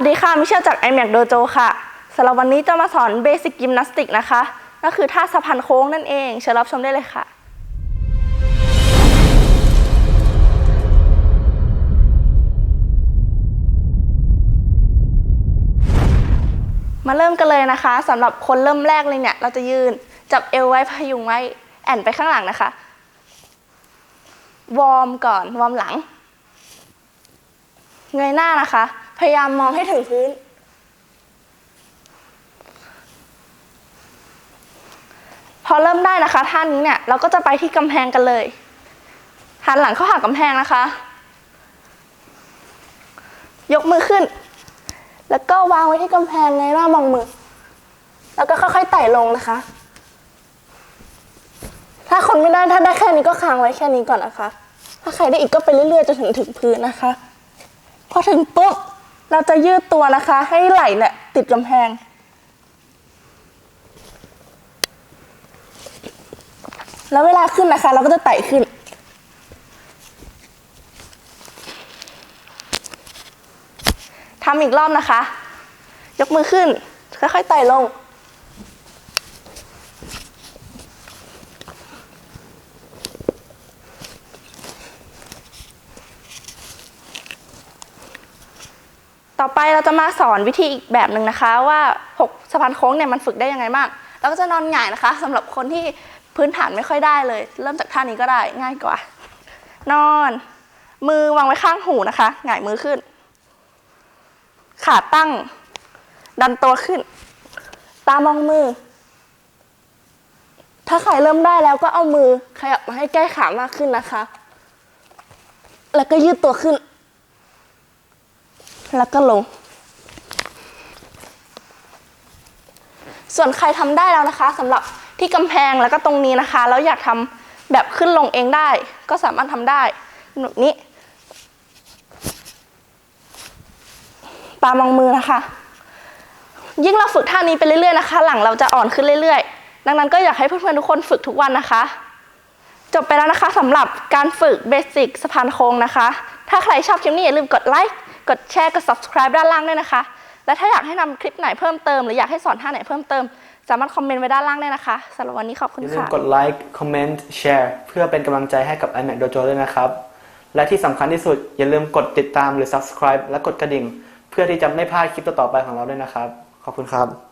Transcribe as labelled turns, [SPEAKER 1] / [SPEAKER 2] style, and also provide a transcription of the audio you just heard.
[SPEAKER 1] วัสดีค่ะ มิเชลจาก iMac Dojo ค่ะสำหรับวันนี้จะมาสอนเบสิกยิมนาสติกนะคะ ก็คือท่าสะพานโค้งนั่นเอง เชิญรับชมได้เลยค่ะ มาเริ่มกันเลยนะคะสำหรับคนเริ่มแรกเลยเนี่ย เราจะยืนจับเอวไว้พยุงไว้ แอนไปข้างหลังนะคะ วอร์มก่อน วอร์มหลัง เงยหน้านะคะ พยายามมองให้ถึงพื้น พอเริ่มได้นะคะท่านี้เนี่ยเราก็จะไปที่กำแพงกันเลยหันหลังเข้าหากำแพงนะคะ ยกมือขึ้น แล้วก็วางไว้ที่กำแพงในหน้ามองมือ แล้วก็ค่อยๆไต่ลงนะคะ ถ้าคนไม่ได้ถ้าได้แค่นี้ก็ค้างไว้แค่นี้ก่อนนะคะ ถ้าใครได้อีกก็ไปเรื่อยๆจนถึงถึงพื้นนะคะ พอถึงปุ๊บ เราจะยืดตัวนะคะ ให้ไหล่เนี่ยติดกำแพง แล้วเวลาขึ้นนะคะ เราก็จะไต่ขึ้น ทำอีกรอบนะคะ ยกมือขึ้น ค่อยๆไต่ลง ต่อไปเราจะมาสอนวิธีอีกแบบหนึ่งนะคะ ว่าหกสะพานโค้งเนี่ยมันฝึกได้ยังไงบ้างเราก็จะนอนหงายนะคะสำหรับคนที่พื้นฐานไม่ค่อยได้เลย เริ่มจากท่านี้ก็ได้ง่ายกว่า นอน มือวางไว้ข้างหูนะคะหงายมือขึ้น ขาตั้ง ดันตัวขึ้น ตามองมือ ถ้าใครเริ่มได้แล้วก็เอามือขยับมาให้ใกล้ขามากขึ้นนะคะ แล้วก็ยืดตัวขึ้น แล้วก็ลง ส่วนใครทำได้แล้วนะคะสำหรับที่กำแพงแล้วก็ตรงนี้นะคะ แล้วอยากทำแบบขึ้นลงเองได้ ก็สามารถทำได้แบบนี้ตามองมือนะคะ ยิ่งเราฝึกท่านี้ไปเรื่อยๆนะคะ หลังเราจะอ่อนขึ้นเรื่อยๆ ดังนั้นก็อยากให้เพื่อนๆทุกคนฝึกทุกวันนะคะ จบไปแล้วนะคะสำหรับการฝึกเบสิกสะพานโค้งนะคะ ถ้าใครชอบคลิปนี้อย่าลืมกดไลค์ กดแชร์ กด subscribe ด้านล่างด้วยนะคะ และถ้าอยากให้นำคลิปไหนเพิ่มเติม หรืออยากให้สอนท่าไหนเพิ่มเติม สามารถคอมเมนต์ไว้ด้านล่างได้นะคะสำหรับวันนี้ขอบคุณ
[SPEAKER 2] อย่าลืม
[SPEAKER 1] ค่ะ
[SPEAKER 2] กดไลค์ คอมเมนต์ แชร์ เพื่อเป็นกำลังใจให้กับ iMac Dojo ด้วยนะครับ และที่สำคัญที่สุดอย่าลืมกดติดตามหรือ subscribe และกดกระดิ่ง เพื่อที่จะไม่พลาดคลิปต่อๆไปของเราด้วยนะครับ ขอบคุณครับ